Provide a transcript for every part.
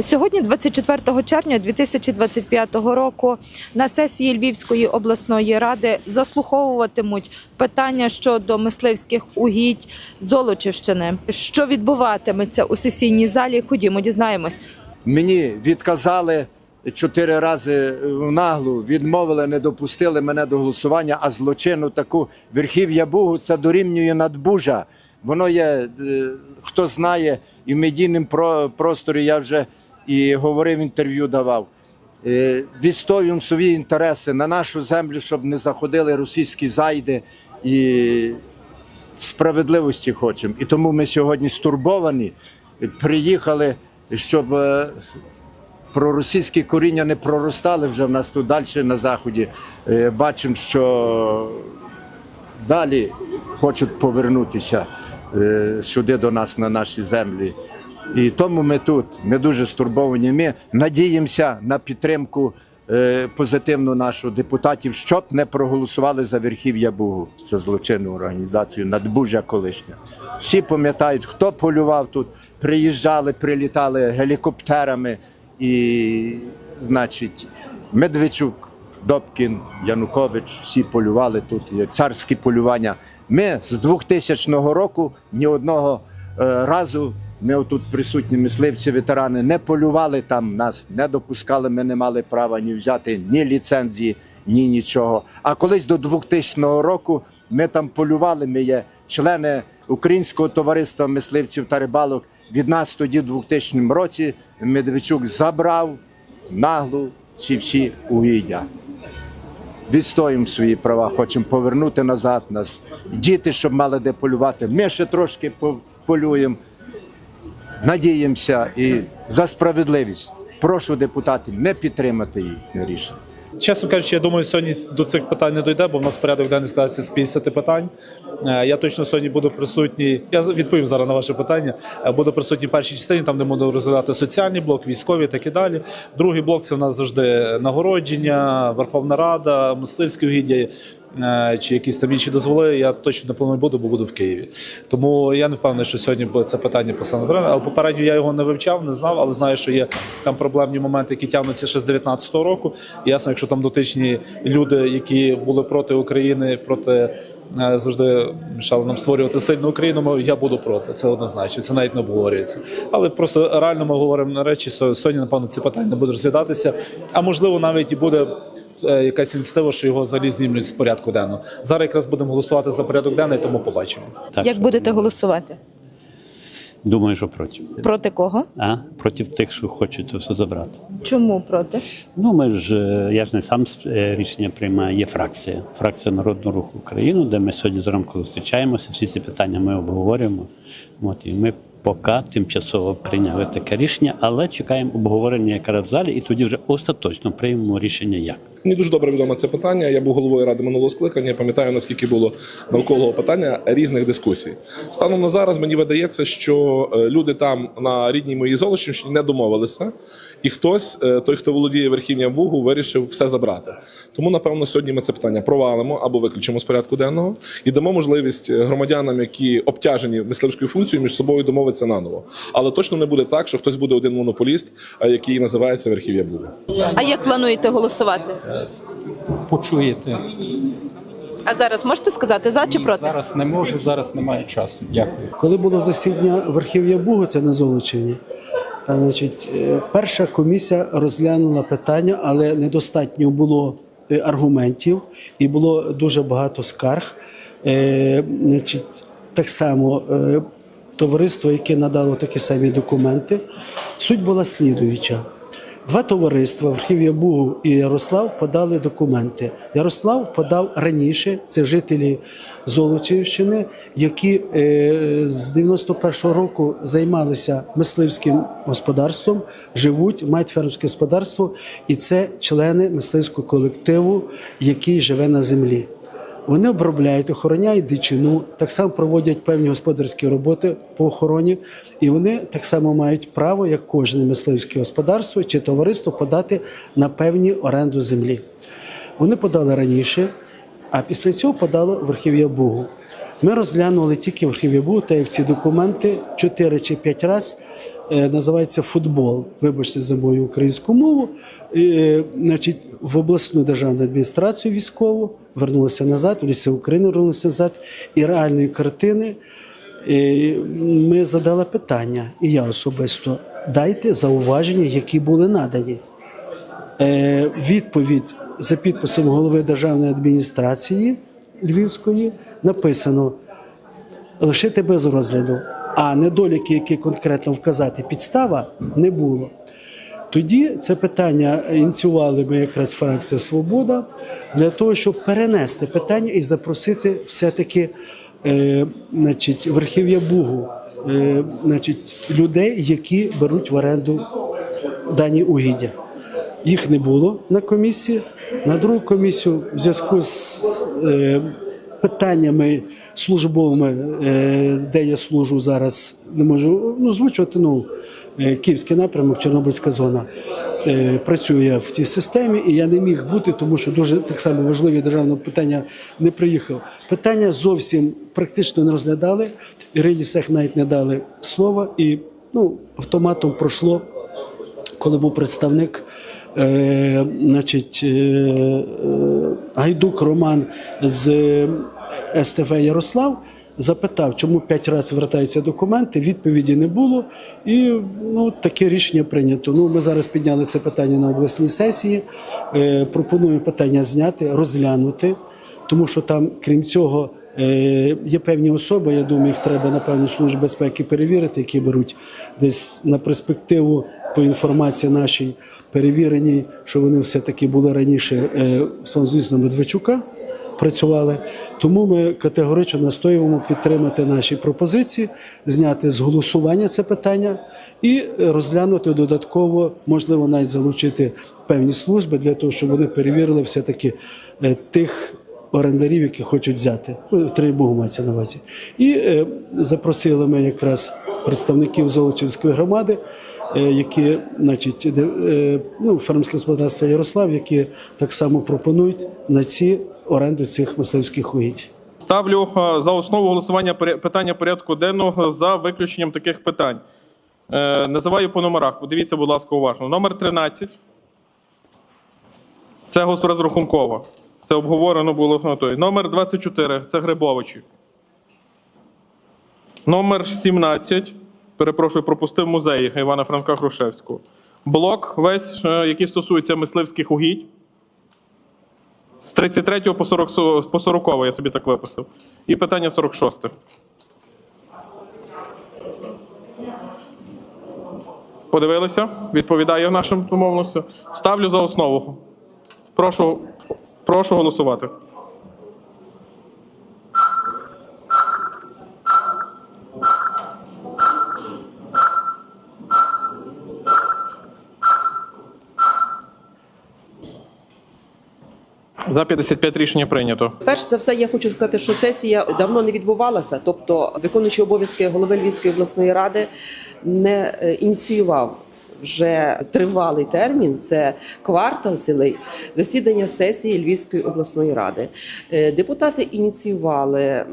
Сьогодні, 24 червня 2025 року, на сесії Львівської обласної ради заслуховуватимуть питання щодо мисливських угідь Золочівщини. Що відбуватиметься у сесійній залі? Ходімо, дізнаємось. Мені відказали чотири рази в наглу, відмовили, не допустили мене до голосування, а злочину таку верхів'я Бугу це дорівнює надбужа. Воно є, е, хто знає, і в медійному про- просторі я вже і говорив, інтерв'ю давав. Е, Відстоюємо свої інтереси на нашу землю, щоб не заходили російські зайди і справедливості хочемо. І тому ми сьогодні стурбовані, приїхали, щоб е, проросійські коріння не проростали вже в нас тут далі на заході. Е, Бачимо, що далі хочуть повернутися сюди до нас на наші землі. І тому ми тут. Ми дуже стурбовані. Ми надіємося на підтримку е, позитивну нашу депутатів, щоб не проголосували за верхів'я Бугу, за злочинну організацію Надбужа колишня. Всі пам'ятають, хто полював тут, приїжджали, прилітали гелікоптерами і, значить, Медведчук, Добкін, Янукович, всі полювали тут, є царські полювання. Ми з 2000 року ні одного е, разу, ми тут присутні мисливці, ветерани, не полювали там, нас не допускали, ми не мали права ні взяти ні ліцензії, ні нічого. А колись до 2000 року ми там полювали, ми є члени Українського товариства мисливців та рибалок. Від нас тоді, в 2000 році, Медведчук забрав наглу ці всі угіддя. Відстоїмо свої права, хочемо повернути назад нас. Діти, щоб мали де полювати. Ми ще трошки по- полюємо. Надіємося і за справедливість. Прошу депутатів не підтримати їхнє рішення. Чесно кажучи, я думаю, сьогодні до цих питань не дойде, бо в нас порядок денний складається з 50 питань. Е, Я точно сьогодні буду присутній. Я відповім зараз на ваше питання. Е, Буду присутній першій частині, там де буду розглядати соціальний блок, військові так і далі. Другий блок це в нас завжди нагородження, Верховна Рада, мисливські угіддя. Е, Чи якісь там інші дозволи, я точно не буду, бо буду в Києві. Тому я не впевнений, що сьогодні буде це питання поставлено. Але попередньо я його не вивчав, не знав, але знаю, що є там проблемні моменти, які тягнуться ще з 19-го року. І ясно, якщо там дотичні люди, які були проти України, проти е, завжди мішали нам створювати сильну Україну, я буду проти. Це однозначно. Це навіть не обговорюється. Але просто реально ми говоримо на речі. що Сьогодні, напевно, ці питання не будуть розглядатися. А можливо, навіть і буде. Е, Якась ініціатива, що його взагалі знімуть з порядку денного. Зараз якраз будемо голосувати за порядок денний, тому побачимо. Так, Як що будете голосувати? Думаю, що проти. Проти кого? А проти тих, що хочуть це все забрати. Чому проти? Ну ми ж е, я ж не сам е, рішення приймаю. Є фракція, фракція Народного руху України, де ми сьогодні зранку зустрічаємося. Всі ці питання ми обговорюємо. От і ми поки тимчасово прийняли таке рішення, але чекаємо обговорення якраз в залі, і тоді вже остаточно приймемо рішення як. Мені дуже добре відомо це питання. Я був головою ради минулого скликання. Пам'ятаю наскільки було навколо питання різних дискусій. Станом на зараз мені видається, що е, люди там на рідній моїй Золочівщині не домовилися, і хтось, е, той, хто володіє верхівням Бугу, вирішив все забрати. Тому, напевно, сьогодні ми це питання провалимо або виключимо з порядку денного і дамо можливість е, громадянам, які обтяжені мисливською функцією, між собою домовитися наново. Але точно не буде так, що хтось буде один монополіст, який називається верхів'я Бугу. А як плануєте голосувати? Почуєте. А зараз можете сказати за чи проти? Зараз не можу, зараз немає часу. Дякую. Коли було засідання верхів'я Бугу, це на Золочеві, е, значить, е, перша комісія розглянула питання, але недостатньо було е, аргументів і було дуже багато скарг. Е, Значить, так само е, товариство, яке надало такі самі документи, суть була слідуюча. Два товариства Верхів'я Бугу і Ярослав подали документи. Ярослав подав раніше, це жителі Золочівщини, які е, з 91-го року займалися мисливським господарством, живуть, мають фермерське господарство, і це члени мисливського колективу, який живе на землі. Вони обробляють, охороняють дичину, так само проводять певні господарські роботи по охороні, і вони так само мають право, як кожне мисливське господарство чи товариство, подати на певні оренду землі. Вони подали раніше, а після цього подало верхів'я Бугу. Ми розглянули тільки в архіві та як ці документи 4 чи 5 разів е, називається футбол. Вибачте за мою українську мову. Е, значить, в обласну державну адміністрацію військову вернулися назад, в ліси України вернулися назад. І реальної картини е, ми задали питання, і я особисто дайте зауваження, які були надані. Відповідь за підписом голови державної адміністрації Львівської написано лишити без розгляду, а недоліки, які конкретно вказати, підстава не було. Тоді це питання ініціювали ми якраз фракція Свобода для того, щоб перенести питання і запросити все-таки е, значить, верхів'я Бугу, е, значить, людей, які беруть в оренду дані угіддя. Їх не було на комісії. На другу комісію в зв'язку з е, питаннями службовими, е, де я служу зараз, не можу ну, озвучувати. Ну, е, Київський напрямок, Чорнобильська зона. Е, працюю я в цій системі, і я не міг бути, тому що дуже так само важливі державне питання не приїхав. Питання зовсім практично не розглядали. Ірині Сех навіть не дали слова, і ну, автоматом пройшло коли був представник, е, значить, е, е, Гайдук Роман з СТФ Ярослав запитав, чому п'ять разів вертаються документи, відповіді не було. І ну, таке рішення прийнято. Ну, ми зараз підняли це питання на обласній сесії. Е, пропоную питання зняти, розглянути, тому що там, крім цього, Е, Є певні особи, я думаю, їх треба напевно служб безпеки перевірити, які беруть десь на перспективу по інформації нашій перевіреній, що вони все-таки були раніше е, славнозвісно Медведчука працювали. Тому ми категорично настоюємо підтримати наші пропозиції, зняти з голосування це питання і розглянути додатково, можливо, навіть залучити певні служби для того, щоб вони перевірили все-таки е, тих орендарів, які хочуть взяти. Ну, Три Богу мається на увазі. І е, запросили ми якраз представників Золочівської громади, е, які, значить, е, ну, фермерське господарство Ярослав, які так само пропонують на ці оренду цих мисливських угідь. Ставлю е, за основу голосування питання порядку денного за виключенням таких питань. Називаю по номерах. Подивіться, будь ласка, уважно. Номер 13. Це госпрозрахунково. Це обговорено було той. Номер 24. Це Грибовичі. Номер 17. Перепрошую, пропустив музей Івана Франка Грушевського. Блок весь, е, який стосується мисливських угідь. З 33 по 40, по 40 я собі так виписав. І питання 46. Подивилися? Відповідає нашим домовленостям. Ставлю за основу. Прошу, прошу голосувати. За 55 рішення прийнято. Перш за все, я хочу сказати, що сесія давно не відбувалася. Тобто, виконуючий обов'язки голови Львівської обласної ради не е, ініціював вже тривалий термін. Це квартал цілий засідання сесії Львівської обласної ради. Е, Депутати ініціювали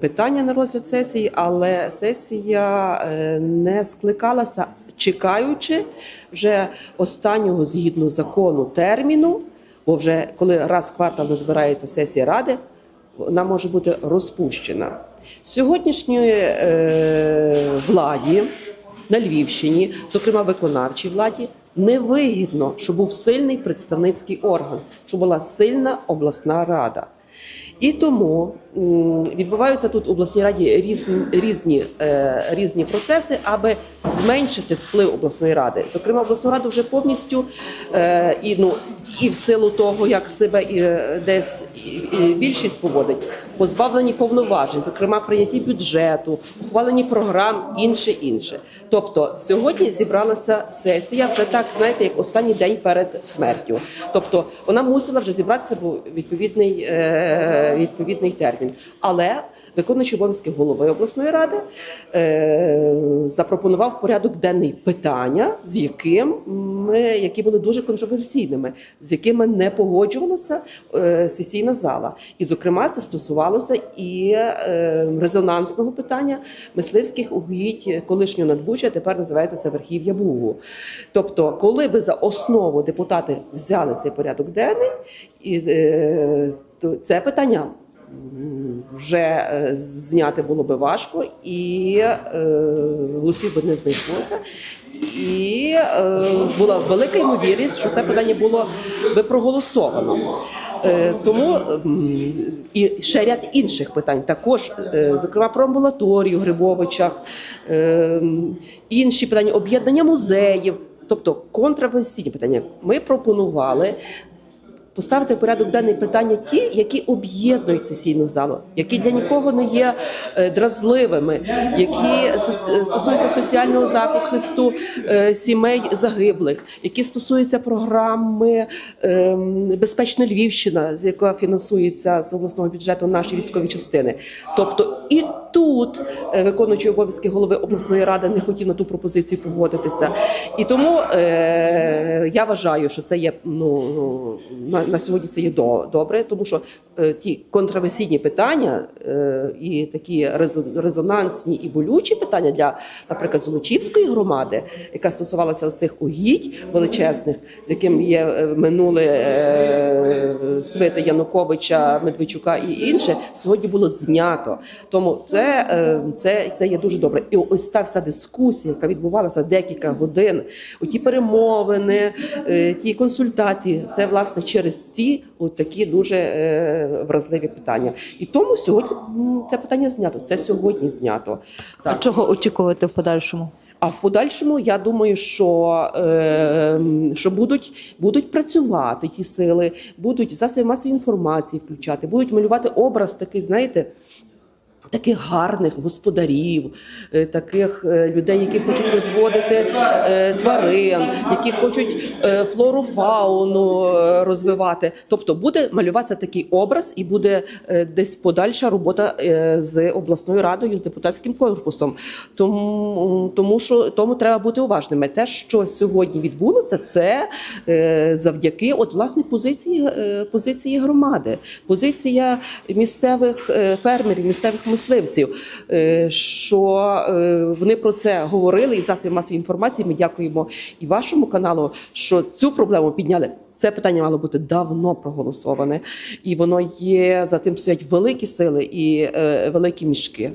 питання на розгляд сесії, але сесія е, не скликалася, чекаючи вже останнього згідно закону терміну. Бо вже коли раз в квартал не збирається сесія ради, вона може бути розпущена. Сьогоднішньої е, владі на Львівщині, зокрема виконавчій владі, невигідно, щоб був сильний представницький орган, щоб була сильна обласна рада. І тому відбуваються тут в обласній раді різні, різні, е, різні процеси, аби зменшити вплив обласної ради. Зокрема, обласну раду вже повністю е, і ну і в силу того, як себе і, е, десь і, більшість поводить, позбавлені повноважень, зокрема прийняті бюджету, ухвалені програм, інше інше. Тобто сьогодні зібралася сесія вже так, знаєте, як останній день перед смертю. Тобто вона мусила вже зібратися, бо відповідний, відповідний термін. Термін. Але виконуючий обов'язки голови обласної ради е, запропонував порядок денний питання, з яким ми, які були дуже контроверсійними, з якими не погоджувалася е, сесійна зала. І, зокрема, це стосувалося і е, резонансного питання мисливських угідь колишнього надбуча, тепер називається це верхів'я Бугу. Тобто, коли би за основу депутати взяли цей порядок денний, і е, це питання вже е, зняти було би важко, і е, голосів би не знайшлося. І е, була велика ймовірність, що це питання було би проголосовано. Е, тому м, і ще ряд інших питань, також, е, зокрема, про амбулаторію Грибовичах, е, інші питання об'єднання музеїв, тобто контроверсійні питання. Ми пропонували поставити в порядок денний питання ті, які об'єднують сесійну залу, які для нікого не є е, дразливими, які стосуються соціального захисту е, сімей загиблих, які стосуються програми ем, Безпечна Львівщина, з яка фінансується з обласного бюджету наші військові частини. Тобто і тут е, виконуючий обов'язки голови обласної ради не хотів на ту пропозицію погодитися. І тому е, я вважаю, що це є ну, на, на сьогодні це є до, добре, тому що е, ті контроверсійні питання е, і такі резонансні і болючі питання для, наприклад, Золочівської громади, яка стосувалася цих угідь величезних, з яким є е, минуле е, свити Януковича, Медведчука і інше, сьогодні було знято. Тому це, е, це, це є дуже добре. І ось та вся дискусія, яка відбувалася декілька годин, оті перемовини, е, ті консультації, це власне через ці от такі дуже е, вразливі питання. І тому сьогодні це питання знято. Це сьогодні знято. А чого очікувати в подальшому? А в подальшому я думаю, що, е, що будуть, будуть працювати ті сили, будуть засоби масової інформації включати, будуть малювати образ такий, знаєте. Таких гарних господарів, е, таких е, людей, які хочуть розводити е, тварин, які хочуть флору, фауну розвивати. Тобто буде малюватися такий образ, і буде десь подальша робота з обласною радою, з депутатським корпусом. Тому, тому що тому треба бути уважними. Те, що сьогодні відбулося, це завдяки от власне позиції, позиції громади, позиція місцевих фермерів, місцевих мисливців, е, що е, вони про це говорили і засоби масової інформації. Ми дякуємо і вашому каналу, що цю проблему підняли. Це питання мало бути давно проголосоване, і воно є за тим стоять великі сили і е, великі мішки.